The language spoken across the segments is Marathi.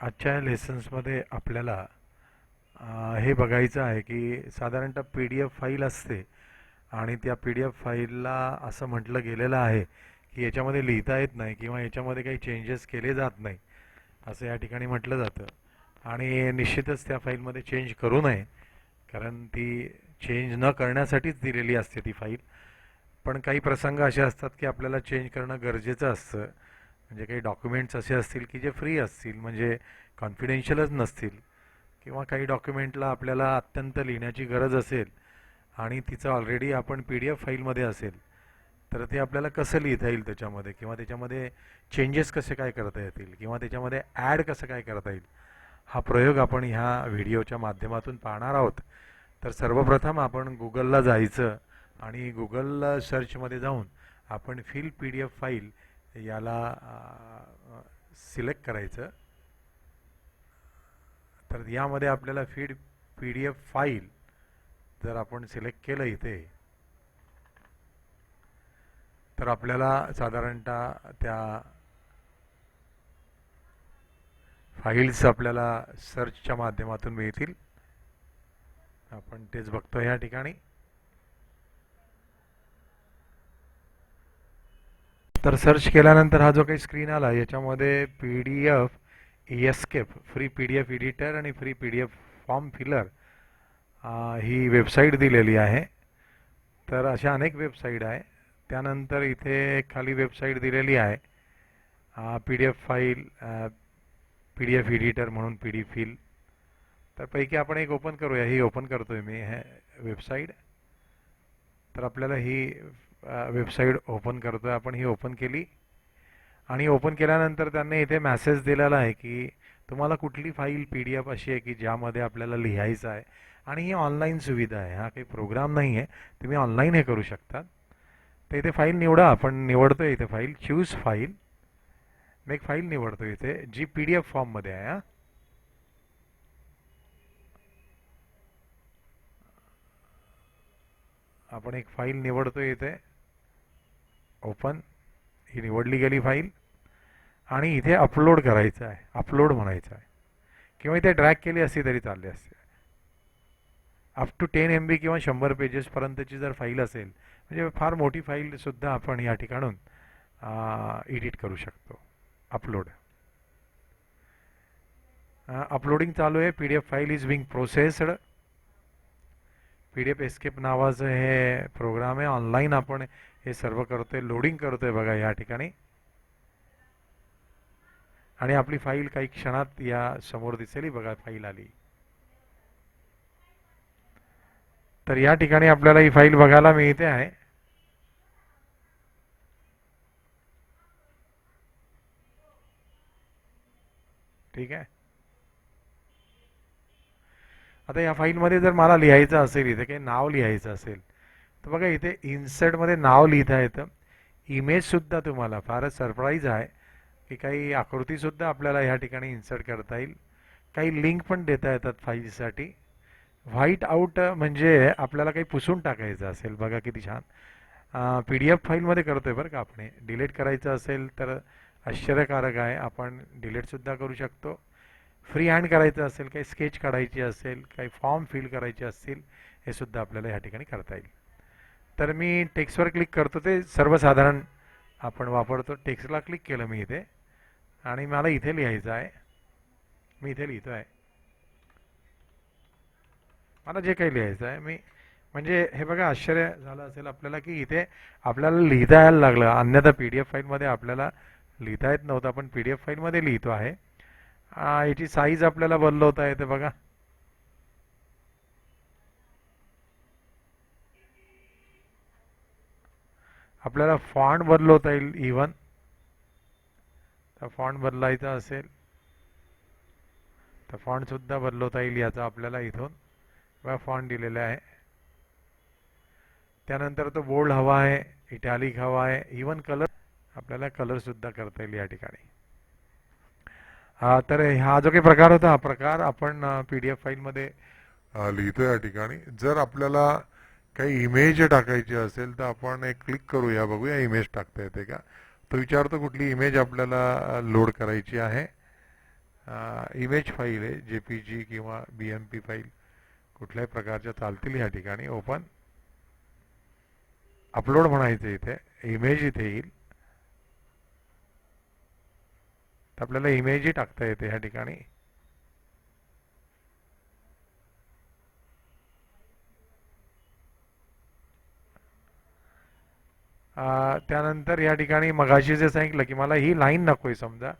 आजच्या लेसन्समध्ये आपल्याला हे बघायचं आहे की साधारणतः पी डी एफ फाईल असते आणि त्या पी डी एफ फाईलला असं म्हटलं गेलेलं आहे की याच्यामध्ये लिहिता येत नाही किंवा याच्यामध्ये काही चेंजेस केले जात नाही असं या ठिकाणी म्हटलं जातं. आणि निश्चितच त्या फाईलमध्ये चेंज करू नये कारण ती चेंज न करण्यासाठीच दिलेली असते ती फाईल पण काही प्रसंग असे असतात की आपल्याला चेंज करणं गरजेचं असतं. म्हणजे काही डॉक्युमेंट्स असे असतील की जे फ्री असतील म्हणजे कॉन्फिडेन्शियलच नसतील किंवा काही डॉक्युमेंटला आपल्याला अत्यंत लिहिण्याची गरज असेल आणि तिचं ऑलरेडी आपण पी डी एफ फाईलमध्ये असेल तर ते आपल्याला कसं लिहिता येईल त्याच्यामध्ये? किंवा त्याच्यामध्ये चेंजेस कसे काय करता येतील? किंवा त्याच्यामध्ये ॲड कसं काय करता येईल? हा प्रयोग आपण ह्या व्हिडिओच्या माध्यमातून पाहणार आहोत. तर सर्वप्रथम आपण गुगलला जायचं आणि गुगल सर्चमध्ये जाऊन आपण fill P D F file याला सिलेक्ट करायचं. तर यामध्ये आपल्याला feed P D F file जर आपण सिलेक्ट केलं इथे तर आपल्याला साधारणतः त्या फाईल्स आपल्याला सर्चच्या माध्यमातून मिळतील. आपण तेच बघतो या ठिकाणी. तर सर्च केल्यानंतर हा जो काही स्क्रीन आला याच्यामध्ये P D F escape free P D F editor आणि free P D F form filler ही वेबसाईट दिलेली आहे. तर अशा अनेक वेबसाईट आहे. त्यानंतर इथे खाली वेबसाईट दिलेली आहे. P D F file P D F editor म्हणून पी डी फिल तर पैकी आपण एक ओपन करूया. ही ओपन करतो आहे मी हे वेबसाईट तर आपल्याला ही वेबसाईट ओपन करतोय. आपण ही ओपन केली. आणि ओपन केल्यानंतर त्यांनी इथे मॅसेज दिलेला आहे की तुम्हाला कुठली फाईल पी डी एफ अशी आहे की ज्यामध्ये आपल्याला लिहायचं आहे? आणि ही ऑनलाईन सुविधा आहे. हा काही प्रोग्राम नाही आहे. तुम्ही ऑनलाईन हे करू शकता. तर इथे फाईल निवडा. आपण निवडतो इथे फाईल चूज फाईल मी एक फाईल निवडतो इथे जी पी डी एफ फॉर्ममध्ये आहे हां. आपण एक फाईल निवडतो इथे. ओपन ही निवडली गेली फाईल आणि इथे अपलोड करायचं आहे अपलोड म्हणायचं आहे. किंवा इथे ड्रॅग केली असती तरी चालली असते. Up to ten M B किंवा शंभर पेजेसपर्यंतची जर फाईल असेल म्हणजे फार मोठी फाईलसुद्धा आपण या ठिकाणून एडिट करू शकतो. अपलोड अपलोडिंग चालू आहे. P D F file is being processed P D F escape नावाचं हे प्रोग्राम आहे. ऑनलाईन आपण हे सर्व करतोय लोडिंग करतोय बघा या ठिकाणी. आणि आपली फाईल काही क्षणात या समोर दिसेल बघा फाईल आली. तर या ठिकाणी आपल्याला ही फाईल बघायला मिळते आहे. ठीक आहे? आता या फाईलमध्ये जर मला लिहायचं असेल इथे काही नाव लिहायचं असेल तर बघा इथे इन्सर्टमध्ये नाव लिहिता येतं. इमेजसुद्धा तुम्हाला फारच सरप्राईज आहे की काही आकृतीसुद्धा आपल्याला ह्या ठिकाणी इन्सर्ट करता येईल. काही लिंक पण देता येतात फाईलसाठी. व्हाईट आऊट म्हणजे आपल्याला काही पुसून टाकायचं असेल. बघा किती छान. पी डी एफ फाईलमध्ये करतोय बरं का आपण डिलीट करायचं असेल तर आश्चर्यकारक आहे. आपण डिलीटसुद्धा करू शकतो. फ्री हँड करायचं असेल काही स्केच काढायची असेल काही फॉर्म फिल करायचे असतील हे सुद्धा आपल्याला ह्या ठिकाणी करता येईल. तर मी टेक्स्टवर क्लिक करतो ते सर्वसाधारण आपण वापरतो. टेक्स्टला क्लिक केलं मी इथे. आणि मला इथे लिहायचं आहे. मी इथे लिहितो आहे. मला जे काही लिहायचं आहे मी म्हणजे हे बघा आश्चर्य झालं असेल आपल्याला की इथे आपल्याला लिहिता यायला लागलं. अन्यथा पी डी एफ फाईलमध्ये आपल्याला लिहिता येत नव्हतं. आपण पी डी एफ फाईलमध्ये लिहितो आहे. याची साईज आपल्याला बदलवता येते बघा. आपल्याला फॉन्ट बदलवता येईल इवन तर फॉन्ट बदलायचा असेल तर फॉन्टसुद्धा बदलवता येईल याचा आपल्याला इथून. बघा फॉन्ट दिलेला आहे. त्यानंतर तो बोल्ड हवा आहे इटॅलिक हवा आहे इवन कलर आपल्याला कलरसुद्धा करता येईल या ठिकाणी. तर हा जो काही प्रकार होता हा प्रकार आपण पी डी एफ फाईलमध्ये लिहितो या ठिकाणी. जर आपल्याला काही इमेज टाकायची असेल तर आपण एक क्लिक करूया बघूया इमेज टाकता येते का? तो विचारतो कुठली इमेज आपल्याला लोड करायची आहे? इमेज फाईल आहे जे पी जी किंवा बी एम पी फाईल कुठल्याही प्रकारच्या चालतील ह्या ठिकाणी ओपन अपलोड म्हणायचं इथे. इमेज इथे येईल. तर आपल्याला इमेजही टाकता येते ह्या ठिकाणी. त्यानंतर या ठिकाणी मगाशी जे सांगितलं की मला ही लाईन नको आहे समजा.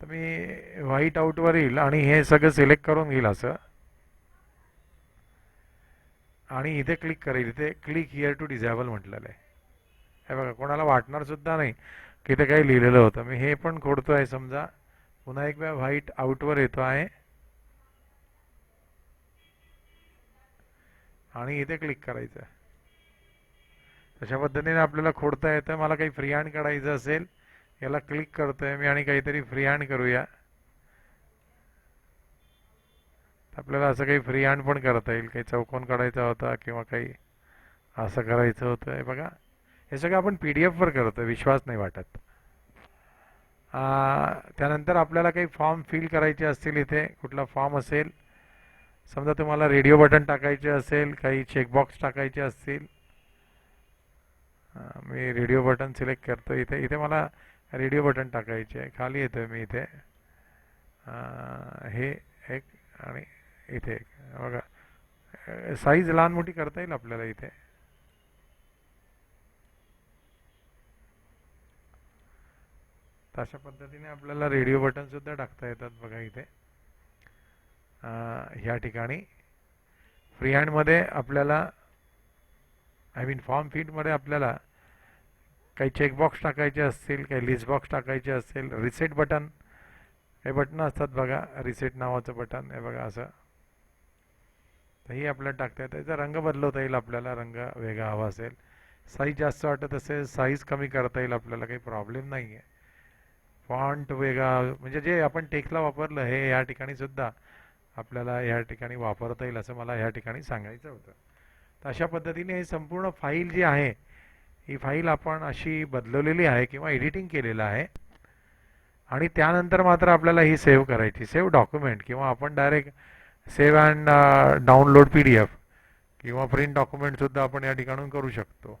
तर मी व्हाईट आऊटवर येईल आणि हे सगळं सिलेक्ट करून घेईल असं. आणि इथे क्लिक करेल. इथे क्लिक हिअर टू डिझॅबल म्हटलेलं आहे. हे बघा कोणाला वाटणार सुद्धा नाही. की इथे काही लिहिलेलं होतं. मी हे पण खोडतो आहे समजा. पुन्हा एक वेळा व्हाईट आउटवर येतो आहे. आणि इथे क्लिक करायचं. आहे तशा पद्धतीने आपल्याला खोडता येतं. मला काही फ्री हँड काढायचं असेल याला क्लिक करतोय मी आणि काहीतरी फ्री हँड करूया. आपल्याला असं काही फ्री हँड पण करता येईल. काही चौकोन काढायचा होता किंवा काही असं करायचं होतं. आहे बघा. हे सगळं आपण पी डी एफवर करतो विश्वास नाही वाटत. त्यानंतर आपल्याला काही फॉर्म फिल करायचे असतील इथे कुठला फॉर्म असेल समजा तुम्हाला रेडिओ बटन टाकायचे असेल काही चेकबॉक्स टाकायचे असतील मी रेडिओ बटन सिलेक्ट करतो इथे इथे मला रेडिओ बटन टाकायचे आहे खाली येतो मी इथे. हे एक आणि इथे एक. बघा साईज लहान मोठी करता येईल आपल्याला इथे. तर अशा पद्धतीने आपल्याला रेडिओ बटन सुद्धा टाकता येतात बघा इथे. ह्या ठिकाणी. फ्री हँडमध्ये आपल्याला आय मीन फॉर्म फीटमध्ये आपल्याला काही चेकबॉक्स टाकायचे असतील काही लिस्ट बॉक्स टाकायचे असतील रिसेट बटन हे बटन असतात बघा रिसेट नावाचं बटन हे बघा असं. तर ही आपल्याला टाकता येतं. याचा रंग बदलवता येईल आपल्याला रंग वेगळा हवा असेल. साईज जास्त वाटत असेल साईज कमी करता येईल आपल्याला काही प्रॉब्लेम नाही आहे फॉन्ट वेगळा म्हणजे जे आपण टेकला वापरलं हे या ठिकाणी सुद्धा आपल्याला या ठिकाणी वापरता येईल असं मला या ठिकाणी सांगायचं होतं. तर अशा पद्धतीने हे संपूर्ण फाईल जी आहे ही फाईल आपण अशी बदलवलेली आहे किंवा एडिटिंग केलेलं आहे. आणि त्यानंतर मात्र आपल्याला ही सेव्ह करायची सेव्ह डॉक्युमेंट किंवा आपण direct save and download P D F किंवा प्रिंट डॉक्युमेंटसुद्धा आपण या ठिकाणून करू शकतो.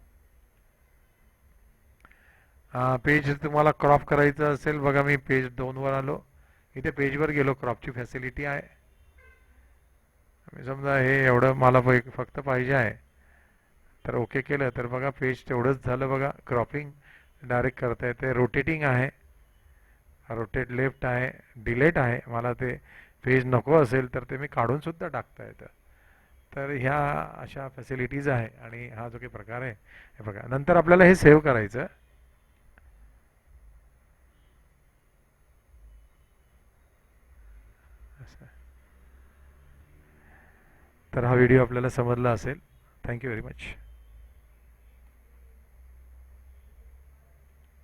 पेज तुम्हाला क्रॉप करायचं असेल बघा मी पेज दोनवर आलो. इथे पेजवर गेलो क्रॉपची फॅसिलिटी आहे. मी समजा हे एवढं मला फक्त पाहिजे आहे. तर ओके केलं तर बघा पेज तेवढंच झालं बघा. क्रॉपिंग डायरेक्ट करता येते. रोटेटिंग आहे. रोटेट लेफ्ट आहे. डिलेट आहे. मला ते पेज नको असेल तर ते मी काढूनसुद्धा टाकता येतं. तर ह्या अशा फॅसिलिटीज आहे आणि हा जो काही प्रकार आहे हे बघा. नंतर आपल्याला हे सेव्ह करायचं असं. तर हा व्हिडिओ आपल्याला समजला असेल. Thank you very much